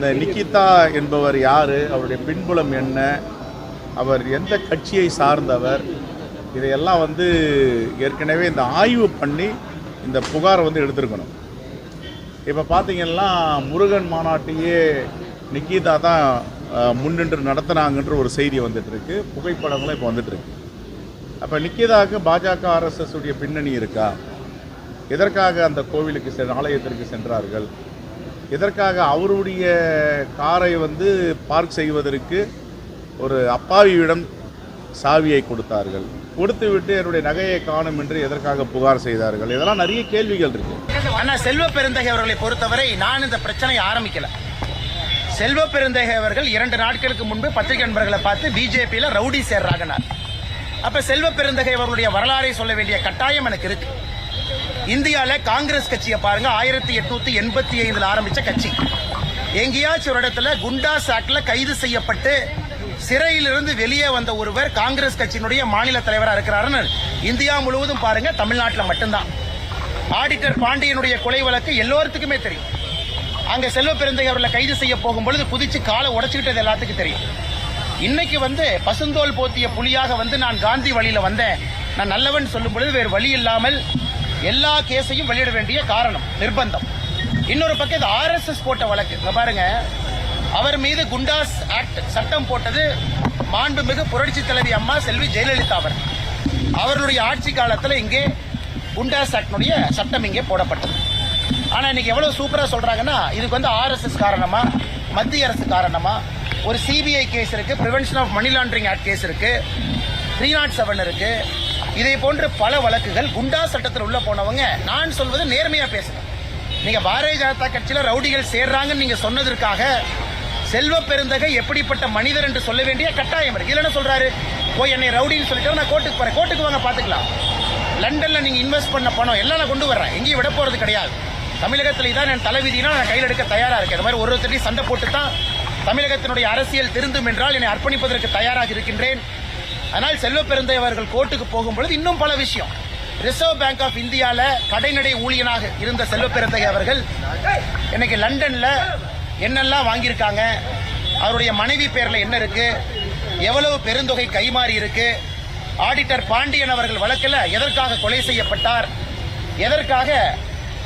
இந்த நிக்கிதா என்பவர் யார்? அவருடைய பின்புலம் என்ன? அவர் எந்த கட்சியை சார்ந்தவர்? இதையெல்லாம் வந்து ஏற்கனவே இந்த ஆய்வு பண்ணி இந்த புகாரை வந்து எடுத்திருக்கணும். இப்போ பார்த்தீங்கன்னா முருகன் மாநாட்டையே நிக்கிதா தான் முன்னின்று நடத்துனாங்கன்ற ஒரு செய்தி வந்துட்டு இருக்கு புகைப்படங்களும் இப்போ வந்துட்டு இருக்கு அப்போ நிக்கிதாவுக்கு பாஜக ஆர்எஸ்எஸ் உடைய பின்னணி இருக்கா? எதற்காக அந்த கோவிலுக்கு செ ஆலயத்திற்கு சென்றார்கள்? எதற்காக அவருடைய காரை வந்து பார்க் செய்வதற்கு ஒரு அப்பாவியிடம் சாவியை கொடுத்தார்கள்? கொடுத்து விட்டு என்னுடைய நகையை காணும் என்று எதற்காக புகார் செய்தார்கள்? இதெல்லாம் நிறைய கேள்விகள் இருக்கு. ஆனா செல்வ பெருந்தகை அவர்களை பொறுத்தவரை நான் இந்த பிரச்சனையை ஆரம்பிக்கல. செல்வ பெருந்தகை அவர்கள் இரண்டு நாட்களுக்கு முன்பு பத்திரிகை நண்பர்களை பார்த்து பிஜேபியில ரவுடி சேர்றாங்கனார். அப்ப செல்வ பெருந்தகை அவர்களுடைய வரலாறை சொல்ல வேண்டிய கட்டாயம் எனக்கு இருக்கு. இந்தியால காங்கிரஸ் கட்சியை பாருங்க ஆயிரத்தி எட்நூத்தி எண்பத்தி ஐந்துல ஆரம்பிச்ச கட்சி. எங்கேயாச்சும் ஒரு இடத்துல குண்டா சாக்ல கைது செய்யப்பட்டு சிறையிலிருந்து வெளியே வந்த ஒருவர் காங்கிரஸ் கட்சியினுடைய மாநில தலைவராக இருக்கிறாருன்னு இந்தியா முழுவதும் பாருங்க தமிழ்நாட்டில் மட்டும்தான். ஆடிட்டர் பாண்டியனுடைய கொலை வழக்கு எல்லோருத்துக்குமே தெரியும். அங்க செல்வ அவர்களை கைது செய்ய போகும்பொழுது குதிச்சு காலை உடச்சுக்கிட்டது எல்லாத்துக்கும் தெரியும். இன்னைக்கு வந்து பசுந்தோல் போத்திய புலியாக வந்து நான் காந்தி வழியில வந்தேன். நான் நல்லவன் சொல்லும் பொழுது வேறு வழி இல்லாமல் எல்லா கேஸையும் வெளியிட வேண்டிய காரணம் நிர்பந்தம். இன்னொரு பக்கம் இது ஆர்எஸ்எஸ் போட்ட வழக்கு. பாருங்க அவர் மீது குண்டாஸ் ஆக்ட் சட்டம் போட்டது மாண்புமிகு புரட்சி தலைவி அம்மா செல்வி ஜெயலலிதா அவர். அவர்களுடைய ஆட்சி காலத்தில் இங்கே குண்டாஸ் ஆக்டினுடைய சட்டம் இங்கே போடப்பட்டது. ஆனால் இன்னைக்கு எவ்வளவு சூப்பராக சொல்றாங்கன்னா இதுக்கு வந்து ஆர்எஸ்எஸ் காரணமா மத்திய அரசு காரணமா ஒரு சிபிஐ கேஸ் இருக்கு prevention of money laundering act case இருக்கு த்ரீ நாட் செவன் இருக்குது இதை போன்ற பல வழக்குகள் குண்டா சட்டத்தில் உள்ள போனவங்க நான் சொல்வது நேர்மையா பேசுறேன் நீங்க பாரதிய ஜனதா கட்சியில ரவுடிகள் சேர்றாங்கன்னு நீங்க சொன்னதற்காக செல்வ பெருந்தகை எப்படிப்பட்ட மனிதர் என்று சொல்ல வேண்டிய கட்டாயம் இருக்கு. இதுல என்ன சொல்றாரு? போய் என்னை ரவுடின்னு சொல்லிட்டு நான் கோர்ட்டுக்கு போறேன். கோர்ட்டுக்கு வாங்க பாத்துக்கலாம். லண்டன்ல நீங்க இன்வெஸ்ட் பண்ண பணம் எல்லாம் நான் கொண்டு வர்றேன். எங்கேயும் விட போறது கிடையாது. தமிழகத்தில் இதான் என் தலைவிதினா நான் கையில் எடுக்க தயாரா இருக்கேன். இந்த மாதிரி ஒரு ஒருத்தரையும் சண்டை போட்டு தான் தமிழகத்தினுடைய அரசியல் திருந்தும் என்றால் என்னை அர்ப்பணிப்பதற்கு தயாராக இருக்கின்றேன். ஆனால் செல்வ பெருந்தை அவர்கள் கோர்ட்டுக்கு போகும்பொழுது இன்னும் பல விஷயம். ரிசர்வ் பேங்க் ஆஃப் இந்தியாவில் கடைநடை ஊழியனாக இருந்த செல்வ பெருந்தை அவர்கள் இன்னைக்கு லண்டனில் என்னெல்லாம் வாங்கியிருக்காங்க அவருடைய மனைவி பேரில் என்ன இருக்கு எவ்வளவு பெருந்தொகை கைமாறி இருக்கு ஆடிட்டர் பாண்டியன் அவர்கள் வழக்கில் எதற்காக கொலை செய்யப்பட்டார் எதற்காக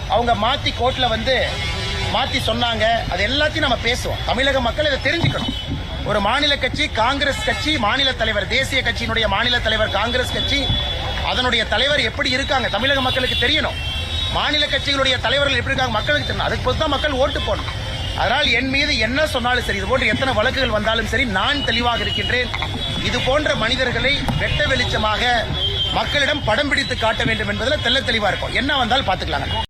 அவங்க மாற்றி கோர்ட்டில் வந்து மாற்றி சொன்னாங்க அது எல்லாத்தையும் நம்ம பேசுவோம். தமிழக மக்கள் இதை தெரிஞ்சுக்கணும். ஒரு மாநில கட்சி காங்கிரஸ் கட்சி மாநில தலைவர் தேசிய கட்சியினுடைய மாநில தலைவர் காங்கிரஸ் கட்சி அதனுடைய தலைவர் எப்படி இருக்காங்க? தமிழக மக்களுக்கு தெரியணும். மாநில கட்சிகளுடைய தலைவர்கள் எப்படி இருக்காங்க? மக்களுக்கு தெரியணும். அதுக்கு பொறுத்து தான் மக்கள் ஓட்டு போடணும். அதனால் என் மீது என்ன சொன்னாலும் சரி இது போன்ற எத்தனை வழக்குகள் வந்தாலும் சரி நான் தெளிவாக இருக்கின்றேன். இது போன்ற மனிதர்களை வெட்ட வெளிச்சமாக மக்களிடம் படம் பிடித்து காட்ட வேண்டும் என்பதில் தெள்ள தெளிவாக இருக்கும். என்ன வந்தால் பார்த்துக்கலாங்க.